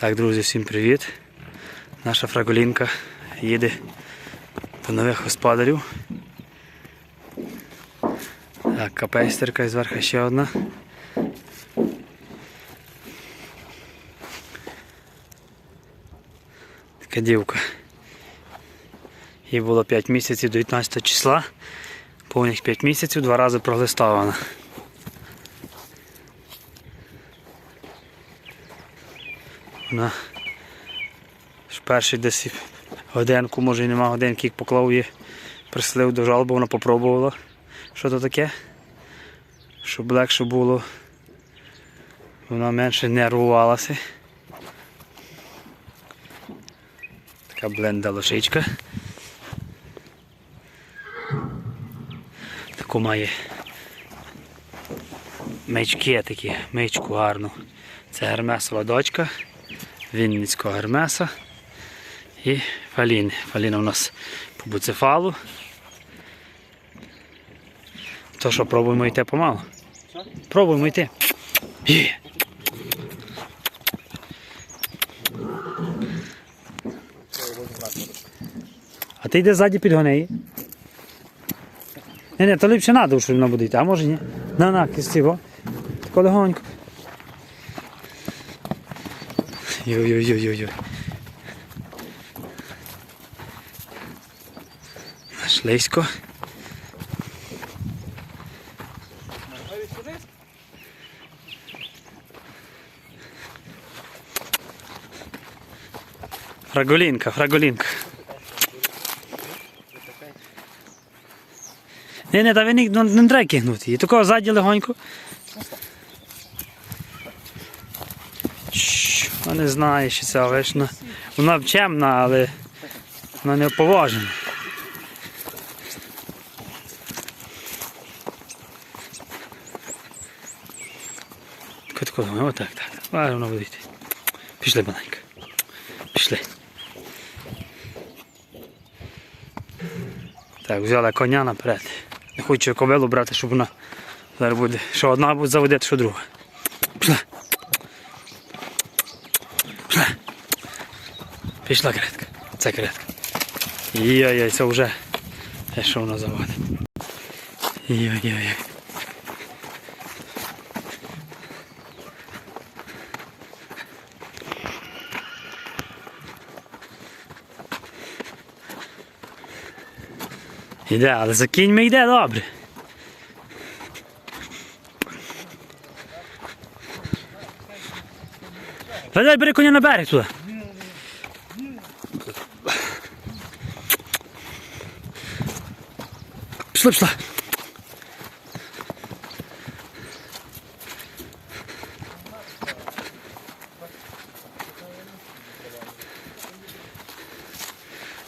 Так, друзі, всім привіт. Наша фраголінка їде до нових господарів. Так, капейстерка і зверху ще одна. Така дівка. Їй було 5 місяців 19 числа. Повних 5 місяців, два рази проглистована. Вона ж перший десь годинку, може і нема годинки, як поклав її, прислив до жалоби, вона попробувала. Що то таке? Щоб легше було. Вона менше нервувалася. Така бленда лошичка. Таку має мечки такі, мичку гарну. Це гермесова дочка, Вінницького гермеса і Фаліни. Фаліна у нас по буцефалу. То що, пробуємо йти помалу? Пробуємо йти. А ти йди ззаді підгони її. Ні, ні, то ліпше надо, щоб вона буде йти, а може ні. На, на, кистіго. Тако легонько. Йой-йой-йой-йой. Наш Лесько. Фраголінка, фраголінка. Ні, ні, та ви не, ну, не треба кигнути її. Такого ззаді легонько. Чш, Вона не знає, що це вишна. Вона чемна, але вона не поважена. Тако, отак, так. Вона буде йти. Пішли, бананька. Пішли. Так, взяла коня наперед. Не хочу кобилу брати, щоб вона зараз буде. Що одна буде заводити, що друга. Пішла. Пішла каретка. Це каретка. Йой-йой, це вже. Те, що вона заводить. Йой-йой-йой. Іде, але за кіньми йде добре. Давай, бери коня на берег туди. Пішла, пішла.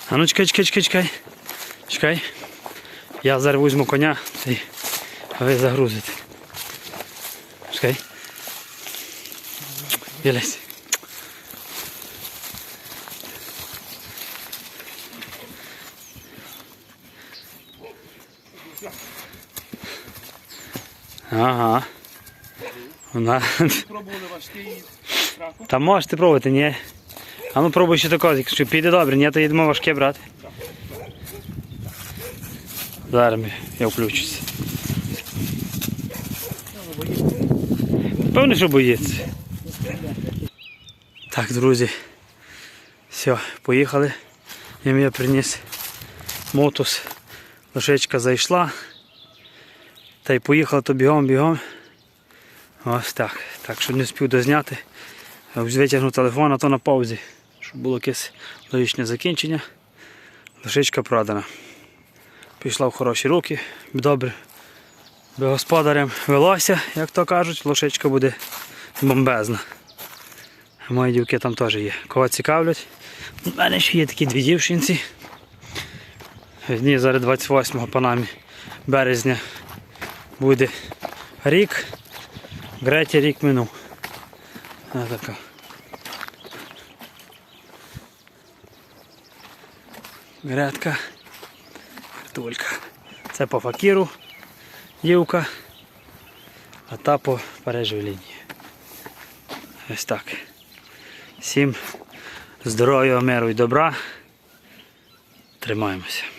А ну чекай, чекай, чекай, чекай. Чекай. Я зараз візьму коня, та й ви загрузите. Чекай. Білись. Ага. Вона. Пробували важкий страху. Та можете пробувати, ні. А ну пробуй ще тако, якщо піде добре, ні, то їдемо важке брати. Зараз я включуся. Певно, що боїться. Так, друзі. Все, поїхали. Я приніс мотус. Лошечка зайшла. Та й поїхала то бігом, бігом. Ось так. Так що не спів дозняти. Витягнув телефон, а то на паузі, щоб було якесь логічне закінчення. Лошичка продана. Пішла в хороші руки, добре. Би господарям велося, як то кажуть, лошичка буде бомбезна. Мої дівки там теж є. Кого цікавлять. У мене ще є такі дві дівчинці. Дні зараз 28 по намі березня буде рік. Греті рік минув. Ось така. Гретка. Гретулька. Це по факіру дівка, а та по переживій лінії. Ось так. Всім здоров'я, миру і добра. Тримаємося.